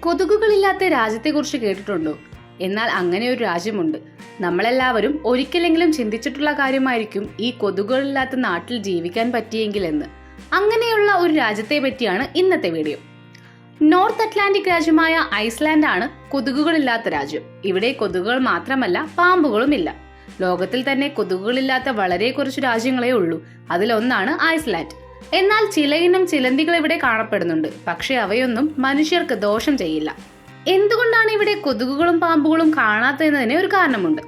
കൊതുകുകളില്ലാത്ത രാജ്യത്തെക്കുറിച്ച് കേട്ടിട്ടുണ്ടോ? എന്നാൽ അങ്ങനെ ഒരു രാജ്യമുണ്ട്. നമ്മളെല്ലാവരും ഒരിക്കലെങ്കിലും ചിന്തിച്ചിട്ടുള്ള കാര്യമായിരിക്കും ഈ കൊതുകുകളില്ലാത്ത നാട്ടിൽ ജീവിക്കാൻ പറ്റിയെങ്കിലെന്ന്. അങ്ങനെയുള്ള ഒരു രാജ്യത്തെ പറ്റിയാണ് ഇന്നത്തെ വീഡിയോ. നോർത്ത് അറ്റ്ലാന്റിക് രാജ്യമായ ഐസ്ലാൻഡ് ആണ് കൊതുകുകളില്ലാത്ത രാജ്യം. ഇവിടെ കൊതുകുകൾ മാത്രമല്ല പാമ്പുകളുമില്ല. ലോകത്തിൽ തന്നെ കൊതുകുകളില്ലാത്ത വളരെ കുറച്ച് രാജ്യങ്ങളേ ഉള്ളൂ. അതിലൊന്നാണ് ഐസ്ലാൻഡ്. എന്നാൽ ചിലയിനം ചിലന്തികൾ ഇവിടെ കാണപ്പെടുന്നുണ്ട്. പക്ഷെ അവയൊന്നും മനുഷ്യർക്ക് ദോഷം ചെയ്യില്ല. എന്തുകൊണ്ടാണ് ഇവിടെ കൊതുകുകളും പാമ്പുകളും കാണാത്തതിന് ഒരു കാരണമുണ്ട്.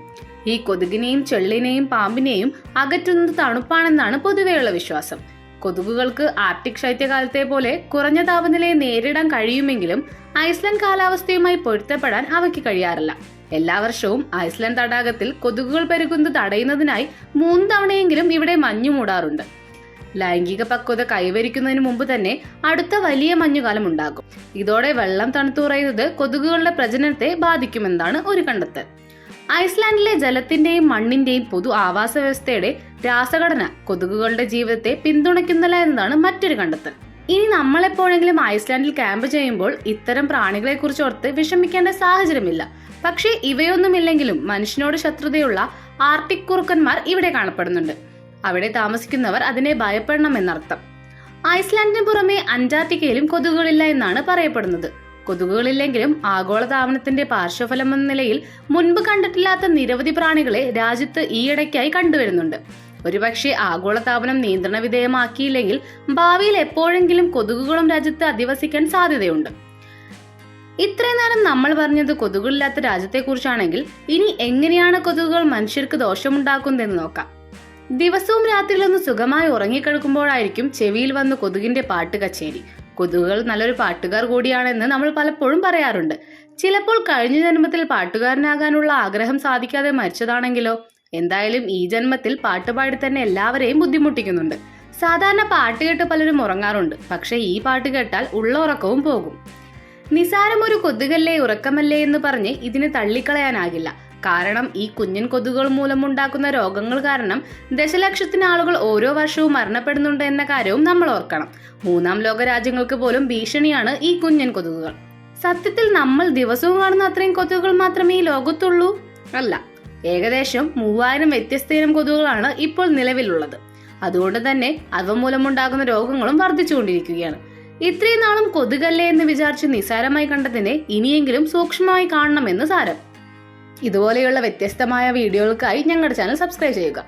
ഈ കൊതുകിനെയും ചെള്ളിനെയും പാമ്പിനെയും അകറ്റുന്നത് തണുപ്പാണെന്നാണ് പൊതുവെയുള്ള വിശ്വാസം. കൊതുകുകൾക്ക് ആർട്ടിക് ശൈത്യകാലത്തെ പോലെ കുറഞ്ഞ താപനിലയെ നേരിടാൻ കഴിയുമെങ്കിലും ഐസ്ലൻഡ് കാലാവസ്ഥയുമായി പൊരുത്തപ്പെടാൻ അവയ്ക്ക് കഴിയാറില്ല. എല്ലാ വർഷവും ഐസ്ലൻഡ് തടാകത്തിൽ കൊതുകുകൾ പെരുകുന്നത് തടയുന്നതിനായി മൂന്ന് തവണയെങ്കിലും ഇവിടെ മഞ്ഞു മൂടാറുണ്ട് ലൈംഗിക പക്വത കൈവരിക്കുന്നതിന് മുമ്പ് തന്നെ അടുത്ത വലിയ മഞ്ഞുകാലം ഉണ്ടാകും. ഇതോടെ വെള്ളം തണുത്തുറയുന്നത് കൊതുകുകളുടെ പ്രജനനത്തെ ബാധിക്കുമെന്നാണ് ഒരു കണ്ടെത്തൽ. ഐസ്ലാൻഡിലെ ജലത്തിന്റെയും മണ്ണിന്റെയും പൊതു ആവാസ വ്യവസ്ഥയുടെ രാസഘടന കൊതുകുകളുടെ ജീവിതത്തെ പിന്തുണയ്ക്കുന്നില്ല എന്നതാണ് മറ്റൊരു കണ്ടെത്തൽ. ഇനി നമ്മളെപ്പോഴെങ്കിലും ഐസ്ലാൻഡിൽ ക്യാമ്പ് ചെയ്യുമ്പോൾ ഇത്തരം പ്രാണികളെ കുറിച്ച് ഓർത്ത് വിഷമിക്കേണ്ട സാഹചര്യമില്ല. പക്ഷേ ഇവയൊന്നുമില്ലെങ്കിലും മനുഷ്യനോട് ശത്രുതയുള്ള ആർട്ടിക് കുറുക്കന്മാർ ഇവിടെ കാണപ്പെടുന്നുണ്ട്. അവിടെ താമസിക്കുന്നവർ അതിനെ ഭയപ്പെടണം എന്നർത്ഥം. ഐസ്ലാൻഡിന് പുറമെ അന്റാർട്ടിക്കയിലും കൊതുകുകളില്ല എന്നാണ് പറയപ്പെടുന്നത്. കൊതുകുകളില്ലെങ്കിലും ആഗോളതാപനത്തിന്റെ പാർശ്വഫലം എന്ന നിലയിൽ മുൻപ് കണ്ടിട്ടില്ലാത്ത നിരവധി പ്രാണികളെ രാജ്യത്ത് ഈയിടയ്ക്കായി കണ്ടുവരുന്നുണ്ട്. ഒരുപക്ഷെ ആഗോളതാപനം നിയന്ത്രണ വിധേയമാക്കിയില്ലെങ്കിൽ ഭാവിയിൽ എപ്പോഴെങ്കിലും കൊതുകുകളും രാജ്യത്ത് അധിവസിക്കാൻ സാധ്യതയുണ്ട്. ഇത്രയും നേരം നമ്മൾ പറഞ്ഞത് കൊതുകുകളില്ലാത്ത രാജ്യത്തെക്കുറിച്ചാണെങ്കിൽ ഇനി എങ്ങനെയാണ് കൊതുകുകൾ മനുഷ്യർക്ക് ദോഷമുണ്ടാക്കുന്നതെന്ന് നോക്കാം. ദിവസവും രാത്രിയിലൊന്ന് സുഖമായി ഉറങ്ങിക്കിടക്കുമ്പോഴായിരിക്കും ചെവിയിൽ വന്ന് കൊതുകിന്റെ പാട്ട് കച്ചേരി. കൊതുകുകൾ നല്ലൊരു പാട്ടുകാർ കൂടിയാണെന്ന് നമ്മൾ പലപ്പോഴും പറയാറുണ്ട്. ചിലപ്പോൾ കഴിഞ്ഞ ജന്മത്തിൽ പാട്ടുകാരനാകാനുള്ള ആഗ്രഹം സാധിക്കാതെ മരിച്ചതാണെങ്കിലോ? എന്തായാലും ഈ ജന്മത്തിൽ പാട്ടുപാടി തന്നെ എല്ലാവരെയും ബുദ്ധിമുട്ടിക്കുന്നുണ്ട്. സാധാരണ പാട്ട് കേട്ട് പലരും ഉറങ്ങാറുണ്ട്. പക്ഷേ ഈ പാട്ട് കേട്ടാൽ ഉള്ള ഉറക്കവും പോകും. നിസാരം ഒരു കൊതുകല്ലേ ഉറക്കമല്ലേ എന്ന് പറഞ്ഞ് ഇതിനെ തള്ളിക്കളയാനാകില്ല. കാരണം ഈ കുഞ്ഞൻ കൊതുകുകൾ മൂലമുണ്ടാക്കുന്ന രോഗങ്ങൾ കാരണം ദശലക്ഷത്തിന് ആളുകൾ ഓരോ വർഷവും മരണപ്പെടുന്നുണ്ട് എന്ന കാര്യവും നമ്മൾ ഓർക്കണം. മൂന്നാം ലോക രാജ്യങ്ങൾക്ക് പോലും ഭീഷണിയാണ് ഈ കുഞ്ഞൻ കൊതുകുകൾ. സത്യത്തിൽ നമ്മൾ ദിവസവും കാണുന്ന അത്രയും കൊതുകുകൾ മാത്രമേ ഈ ലോകത്തുള്ളൂ? അല്ല. ഏകദേശം മൂവായിരം വ്യത്യസ്ത ഇനം കൊതുകുകളാണ് ഇപ്പോൾ നിലവിലുള്ളത്. അതുകൊണ്ട് തന്നെ അവ മൂലമുണ്ടാകുന്ന രോഗങ്ങളും വർദ്ധിച്ചുകൊണ്ടിരിക്കുകയാണ്. ഇത്രയും നാളും കൊതുകല്ലേ എന്ന് വിചാരിച്ച് നിസാരമായി കണ്ടതിനെ ഇനിയെങ്കിലും സൂക്ഷ്മമായി കാണണമെന്ന് സാരം. ഇതുപോലെയുള്ള വ്യത്യസ്തമായ വീഡിയോകൾക്കായി ഞങ്ങളുടെ ചാനൽ സബ്സ്ക്രൈബ് ചെയ്യുക.